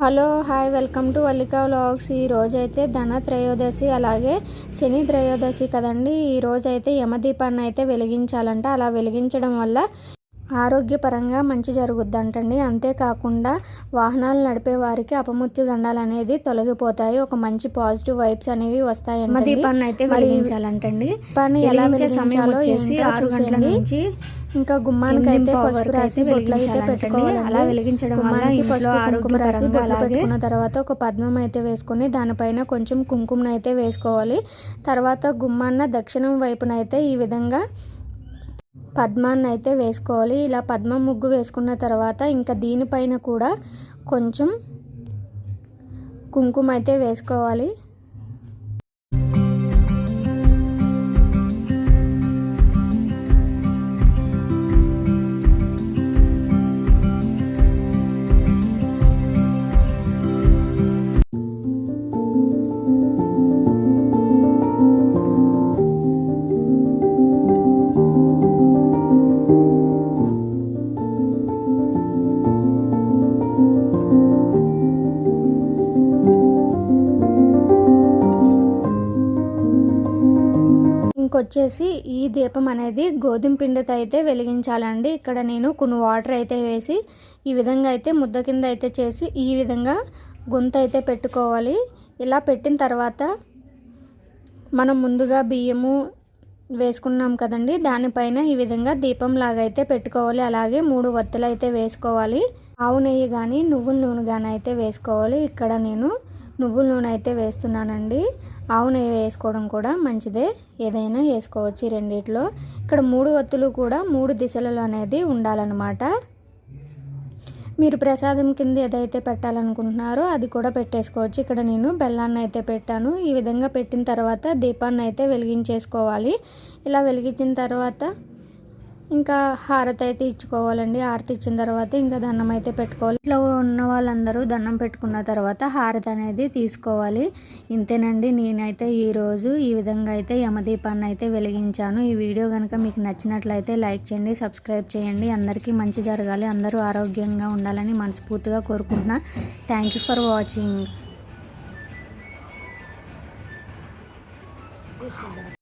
Hello hi welcome to Vallika vlogs. ఈ రోజైతే ధన త్రయోదశి అలాగే శని త్రయోదశి కదండి. ఈ రోజైతే యమదీపాన్ని అయితే వెలిగించాలంట. అలా వెలిగించడం వల్ల ఆరోగ్యపరంగా మంచి జరుగుద్దంటండి. అంతేకాకుండా వాహనాలు నడిపే వారికి అపమృత్యు గండాలు అనేది తొలగిపోతాయి. ఒక మంచి పాజిటివ్ వైబ్స్ అనేవి వస్తాయి దీపాన్ని అయితే వెలిగించాలంటండి. దీపాన్ని ఎలా వెలిగించే సమయం వెలిగించాలో వచ్చేసి ఏంటో ఆరు గంటల. నుంచి ఇంకా గుమ్మానికి అయితే పసుపు రాసి బొట్లు అయితే. పెట్టుకోవాలి అలా వెలిగించడం వల్ల ఇంట్లో పసుపు కుంకుమ రాసి బొట్లు అలాగే పెట్టుకున్న తర్వాత ఒక పద్మం అయితే వేసుకొని దానిపైన కొంచెం కుంకుమను అయితే వేసుకోవాలి. తర్వాత గుమ్మాన్న దక్షిణం వైపున అయితే ఈ విధంగా పద్మాన్ని అయితే వేసుకోవాలి. ఇలా పద్మం ముగ్గు వేసుకున్న తర్వాత ఇంకా దీనిపైన కూడా కొంచెం కుంకుమ అయితే వేసుకోవాలి. ఇంకొచ్చేసి ఈ దీపం అనేది గోధుమ పిండితో అయితే వెలిగించాలండి. ఇక్కడ నేను కొన్ని వాటర్ అయితే వేసి ఈ విధంగా అయితే ముద్ద కింద అయితే చేసి ఈ విధంగా గొంత అయితే పెట్టుకోవాలి. ఇలా పెట్టిన తర్వాత మనం ముందుగా బియ్యము వేసుకున్నాం కదండి. దానిపైన ఈ విధంగా దీపం లాగా అయితే పెట్టుకోవాలి. అలాగే మూడు వత్తులు అయితే వేసుకోవాలి. ఆవు నెయ్యి కానీ నువ్వుల నూనె కానీ అయితే వేసుకోవాలి. ఇక్కడ నేను నువ్వుల నూనె అయితే వేస్తున్నానండి. ఆవు నెయ్యి వేసుకోవడం కూడా మంచిదే. ఏదైనా వేసుకోవచ్చు ఈ రెండిట్లో. ఇక్కడ మూడు ఒత్తులు కూడా మూడు దిశలలో అనేది ఉండాలన్నమాట. మీరు ప్రసాదం కింద ఏదైతే పెట్టాలనుకుంటున్నారో అది కూడా పెట్టేసుకోవచ్చు. ఇక్కడ నేను బెల్లాన్ని అయితే పెట్టాను. ఈ విధంగా పెట్టిన తర్వాత దీపాన్ని అయితే వెలిగించేసుకోవాలి. ఇలా వెలిగించిన తర్వాత ఇంకా హారతి అయితే ఇచ్చుకోవాలండి. హారతి ఇచ్చిన తర్వాత ఇంకా దండం అయితే పెట్టుకోవాలి. ఇట్లా ఉన్న వాళ్ళందరూ దండం పెట్టుకున్న తర్వాత హారతి అనేది తీసుకోవాలి. ఇంతేనండి. నేనైతే ఈరోజు ఈ విధంగా అయితే యమదీపాన్ని అయితే వెలిగించాను. ఈ వీడియో కనుక మీకు నచ్చినట్లయితే లైక్ చేయండి సబ్స్క్రైబ్ చేయండి. అందరికీ మంచి జరగాలి. అందరూ ఆరోగ్యంగా ఉండాలని మనస్ఫూర్తిగా కోరుకుంటున్నా. Thank you for watching